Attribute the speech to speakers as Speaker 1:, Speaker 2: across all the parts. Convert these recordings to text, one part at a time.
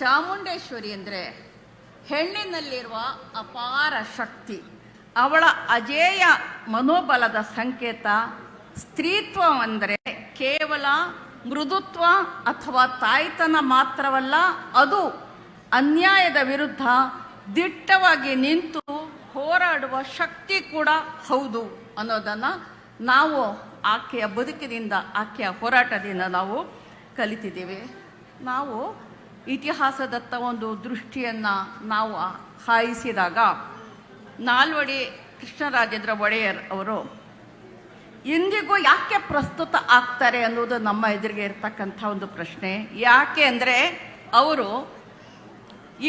Speaker 1: ಚಾಮುಂಡೇಶ್ವರಿ ಅಂದರೆ ಹೆಣ್ಣಿನಲ್ಲಿರುವ ಅಪಾರ ಶಕ್ತಿ. ಅವಳ ಅಜೇಯ ಮನೋಬಲದ ಸಂಕೇತ ಸ್ತ್ರೀತ್ವ ಅಂದರೆ ಕೇವಲ ಮೃದುತ್ವ ಅಥವಾ ತಾಯ್ತನ ಮಾತ್ರವಲ್ಲ, ಅದು ಅನ್ಯಾಯದ ವಿರುದ್ಧ ದಿಟ್ಟವಾಗಿ ನಿಂತು ಹೋರಾಡುವ ಶಕ್ತಿ ಕೂಡ ಹೌದು ಅನ್ನೋದನ್ನು ನಾವು ಆಕೆಯ ಬದುಕಿನಿಂದ, ಆಕೆಯ ಹೋರಾಟದಿಂದ ನಾವು ಕಲಿತಿದ್ದೀವಿ. ನಾವು ಇತಿಹಾಸದತ್ತ ಒಂದು ದೃಷ್ಟಿಯನ್ನು ನಾವು ಹಾಯಿಸಿದಾಗ ನಾಲ್ವಡಿ ಕೃಷ್ಣರಾಜೇಂದ್ರ ಒಡೆಯರ್ ಅವರು, ಇಂದಿಗೂ ಯಾಕೆ ಪ್ರಸ್ತುತ ಆಗ್ತಾರೆ ಅನ್ನೋದು ನಮ್ಮ ಎದುರಿಗೆ ಇರತಕ್ಕಂಥ ಒಂದು ಪ್ರಶ್ನೆ. ಯಾಕೆ ಅಂದರೆ ಅವರು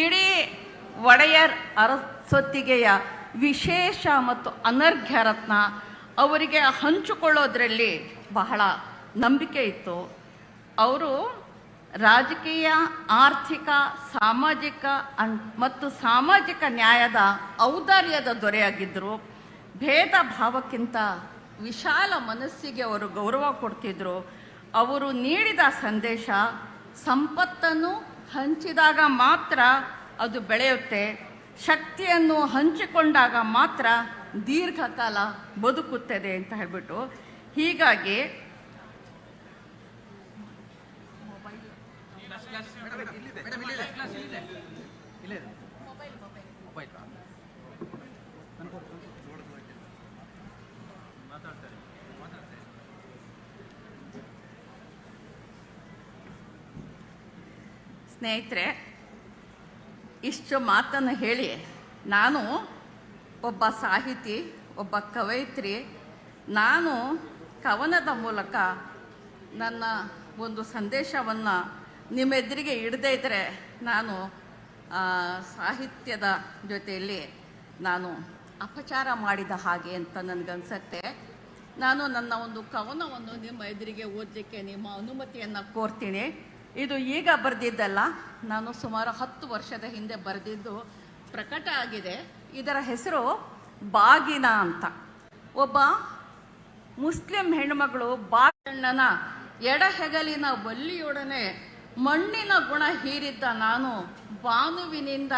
Speaker 1: ಇಡೀ ಒಡೆಯರ್ ಅರಸೊತ್ತಿಗೆಯ ವಿಶೇಷ ಮತ್ತು ಅನರ್ಘ್ಯ ರತ್ನ ಅವರಿಗೆ ಹಂಚಿಕೊಳ್ಳೋದ್ರಲ್ಲಿ ಬಹಳ ನಂಬಿಕೆ ಇತ್ತು. ಅವರು ರಾಜಕೀಯ, ಆರ್ಥಿಕ, ಸಾಮಾಜಿಕ ಮತ್ತು ಸಾಮಾಜಿಕ ನ್ಯಾಯದ ಔದಾರ್ಯದ ದೊರೆಯಾಗಿದ್ದರು ಭೇದ ಭಾವಕ್ಕಿಂತ ವಿಶಾಲ ಮನಸ್ಸಿಗೆ ಅವರು ಗೌರವ ಕೊಡ್ತಿದ್ರು. ಅವರು ನೀಡಿದ ಸಂದೇಶ ಸಂಪತ್ತನ್ನು ಹಂಚಿದಾಗ ಮಾತ್ರ ಅದು ಬೆಳೆಯುತ್ತೆ. ಶಕ್ತಿಯನ್ನು ಹಂಚಿಕೊಂಡಾಗ ಮಾತ್ರ ದೀರ್ಘಕಾಲ ಬದುಕುತ್ತದೆ ಅಂತ ಹೇಳ್ಬಿಟ್ಟು. ಹೀಗಾಗಿ ಸ್ನೇಹಿತರೆ ಇಷ್ಟು ಮಾತನ್ನು ಹೇಳಿ ನಾನು ಒಬ್ಬ ಸಾಹಿತಿ ಒಬ್ಬ ಕವಯಿತ್ರಿ. ನಾನು ಕವನದ ಮೂಲಕ ನನ್ನ ಒಂದು ಸಂದೇಶವನ್ನು ನಿಮ್ಮೆದುರಿಗೆ ಇಡದೇ ಇದ್ದರೆ ನಾನು ಸಾಹಿತ್ಯದ ಜೊತೆಯಲ್ಲಿ ನಾನು ಅಪಚಾರ ಮಾಡಿದ ಹಾಗೆ ಅಂತ ನನಗನ್ಸತ್ತೆ. ನಾನು ನನ್ನ ಒಂದು ಕವನವನ್ನು ನಿಮ್ಮ ಎದುರಿಗೆ ಓದಲಿಕ್ಕೆ ನಿಮ್ಮ ಅನುಮತಿಯನ್ನು ಕೋರ್ತೀನಿ. ಇದು ಈಗ ಬರೆದಿದ್ದಲ್ಲ, ನಾನು ಸುಮಾರು ಹತ್ತು ವರ್ಷದ ಹಿಂದೆ ಬರೆದಿದ್ದು ಪ್ರಕಟ ಆಗಿದೆ. ಇದರ ಹೆಸರು ಬಾಗಿನ ಅಂತ. ಒಬ್ಬ ಮುಸ್ಲಿಂ ಹೆಣ್ಮಗಳು ಬಾಗಣ್ಣನ ಎಡಹೆಗಲಿನ ಬಲ್ಲಿಯೊಡನೆ ಮಣ್ಣಿನ ಗುಣ ಹೀರಿದ್ದ ನಾನು ಬಾನುವಿನಿಂದ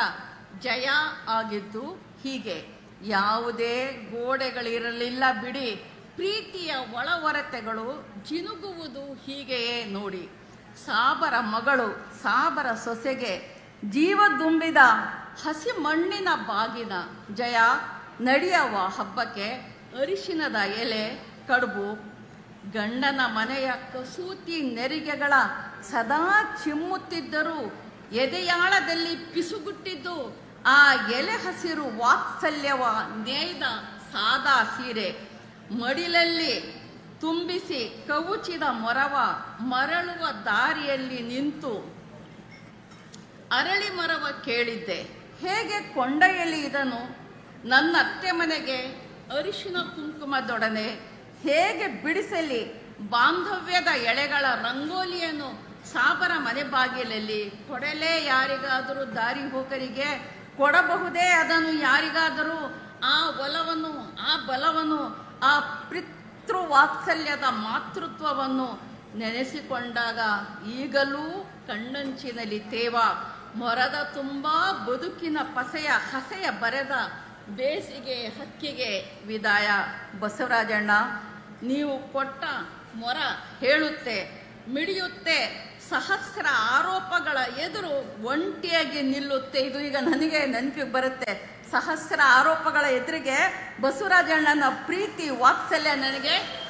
Speaker 1: ಜಯ ಆಗಿದ್ದು ಹೀಗೆ. ಯಾವುದೇ ಗೋಡೆಗಳಿರಲಿಲ್ಲ ಬಿಡಿ. ಪ್ರೀತಿಯ ಒಳವರತೆಗಳು ಜಿನುಗುವುದು ಹೀಗೆಯೇ ನೋಡಿ. ಸಾಬರ ಮಗಳು, ಸಾಬರ ಸೊಸೆಗೆ ಜೀವ ತುಂಬಿದ ಹಸಿ ಮಣ್ಣಿನ ಬಾಗಿನ ಜಯ. ನಡೆಯುವ ಹಬ್ಬಕ್ಕೆ ಅರಿಶಿನದ ಎಲೆ, ಕಡುಬು ಗಂಡನ ಮನೆಯ ಕಸೂತಿ ನೆರಿಗೆಗಳ ಸದಾ ಚಿಮ್ಮುತ್ತಿದ್ದರೂ ಎದೆಯಾಳದಲ್ಲಿ ಪಿಸುಗುಟ್ಟಿದ್ದು, ಆ ಎಲೆ ಹಸಿರು ವಾತ್ಸಲ್ಯವ ನೇಯ್ದ ಸಾದಾ ಸೀರೆ. ಮಡಿಲಲ್ಲಿ ತುಂಬಿಸಿ ಕವುಚಿದ ಮೊರವ ಮರಳುವ ದಾರಿಯಲ್ಲಿ ನಿಂತು ಅರಳಿ ಮರವ ಕೇಳಿದ್ದೆ. ಹೇಗೆ ಕೊಂಡೆಯಲ್ಲಿ ಇದನ್ನು? ನನ್ನ ಅತ್ತೆ ಮನೆಗೆ ಅರಿಶಿನ ಕುಂಕುಮದೊಡನೆ ಹೇಗೆ ಬಿಡಿಸಲಿ? ಬಾಂಧವ್ಯದ ಎಳೆಗಳ ರಂಗೋಲಿಯನ್ನು ಸಾಬರ ಮನೆ ಬಾಗಿಲಲ್ಲಿ ಕೊಡಲೇ ಯಾರಿಗಾದರೂ ದಾರಿ ಹೋಗರಿಗೆ ಕೊಡಬಹುದೇ? ಅದನ್ನು ಯಾರಿಗಾದರೂ ಆ ಒಲವನ್ನು, ಆ ಬಲವನ್ನು, ಆ ಪಿತೃವಾತ್ಸಲ್ಯದ ಮಾತೃತ್ವವನ್ನು ನೆನೆಸಿಕೊಂಡಾಗ ಈಗಲೂ ಕಣ್ಣಂಚಿನಲ್ಲಿ ತೇವ. ಮೊರದ ತುಂಬ ಬದುಕಿನ ಪಸೆಯ ಹಸೆಯ ಬರೆದ ಬೇಸಿಗೆ ಹಕ್ಕಿಗೆ ವಿದಾಯ. ಬಸವರಾಜಣ್ಣ, ನೀವು ಕೊಟ್ಟ ಮೊರ ಹೇಳುತ್ತೆ, ಮಿಡಿಯುತ್ತೆ, ಸಹಸ್ರ ಆರೋಪಗಳ ಎದುರು ಒಂಟಿಯಾಗಿ ನಿಲ್ಲುತ್ತೆ. ಇದು ಈಗ ನನಗೆ ನೆನಪಿಗೆ ಬರುತ್ತೆ. ಸಹಸ್ರ ಆರೋಪಗಳ ಎದುರಿಗೆ ಬಸವರಾಜಣ್ಣನ ಪ್ರೀತಿ, ವಾತ್ಸಲ್ಯ ನನಗೆ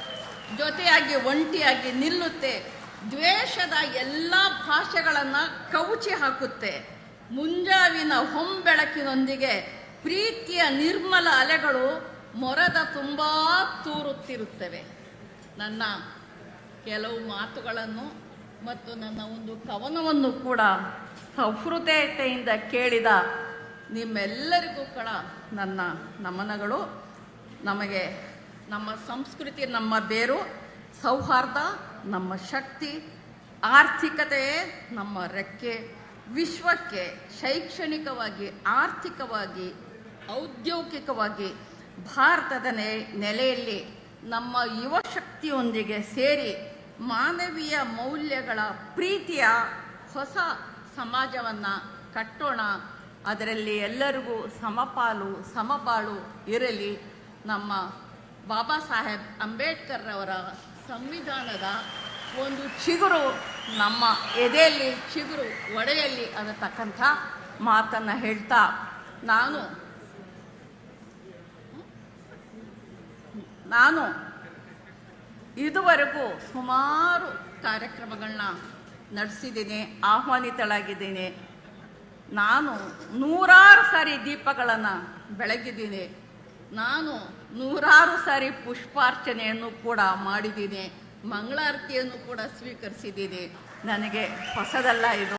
Speaker 1: ಜೊತೆಯಾಗಿ ಒಂಟಿಯಾಗಿ ನಿಲ್ಲುತ್ತೆ. ದ್ವೇಷದ ಎಲ್ಲ ಭಾಷೆಗಳನ್ನು ಕವುಚಿ ಹಾಕುತ್ತೆ. ಮುಂಜಾವಿನ ಹೊಂಬೆಳಕಿನೊಂದಿಗೆ ಪ್ರೀತಿಯ ನಿರ್ಮಲ ಅಲೆಗಳು ಮೊರದ ತುಂಬ ತೂರುತ್ತಿರುತ್ತವೆ. ನನ್ನ ಕೆಲವು ಮಾತುಗಳನ್ನು ಮತ್ತು ನನ್ನ ಒಂದು ಕವನವನ್ನು ಕೂಡ ಸಹೃದಯತೆಯಿಂದ ಕೇಳಿದ ನಿಮ್ಮೆಲ್ಲರಿಗೂ ಕೂಡ ನನ್ನ ನಮನಗಳು. ನಮಗೆ ನಮ್ಮ ಸಂಸ್ಕೃತಿ ನಮ್ಮ ಬೇರು, ಸೌಹಾರ್ದ, ನಮ್ಮ ಶಕ್ತಿ, ಆರ್ಥಿಕತೆ, ನಮ್ಮ ರೆಕ್ಕೆ, ವಿಶ್ವಕ್ಕೆ ಶೈಕ್ಷಣಿಕವಾಗಿ, ಆರ್ಥಿಕವಾಗಿ ಔದ್ಯೋಗಿಕವಾಗಿ ಭಾರತದ ನೆಲೆಯಲ್ಲಿ ನಮ್ಮ ಯುವ ಶಕ್ತಿಯೊಂದಿಗೆ ಸೇರಿ ಮಾನವೀಯ ಮೌಲ್ಯಗಳ ಪ್ರೀತಿಯ ಹೊಸ ಸಮಾಜವನ್ನು ಕಟ್ಟೋಣ. ಅದರಲ್ಲಿ ಎಲ್ಲರಿಗೂ ಸಮಪಾಲು, ಸಮಬಾಳು ಇರಲಿ. ನಮ್ಮ ಬಾಬಾ ಸಾಹೇಬ್ ಅಂಬೇಡ್ಕರ್ ಅವರ ಸಂವಿಧಾನದ ಒಂದು ಚಿಗುರು ನಮ್ಮ ಎದೆಯಲ್ಲಿ, ಚಿಗುರು ಒಡೆಯಲ್ಲಿ ಅನ್ನತಕ್ಕಂಥ ಮಾತನ್ನು ಹೇಳ್ತಾ ನಾನು ನಾನು ಇದುವರೆಗೂ ಸುಮಾರು ಕಾರ್ಯಕ್ರಮಗಳನ್ನ ನಡೆಸಿದ್ದೀನಿ, ಆಹ್ವಾನಿತಳಾಗಿದ್ದೀನಿ. ನಾನು ನೂರಾರು ಸಾರಿ ದೀಪಗಳನ್ನು ಬೆಳಗಿದ್ದೀನಿ. ನಾನು ನೂರಾರು ಸಾರಿ ಪುಷ್ಪಾರ್ಚನೆಯನ್ನು ಕೂಡ ಮಾಡಿದ್ದೀನಿ. ಮಂಗಳಾರತಿಯನ್ನು ಕೂಡ ಸ್ವೀಕರಿಸಿದ್ದೀನಿ. ನನಗೆ ಹೊಸದಲ್ಲ ಇದು.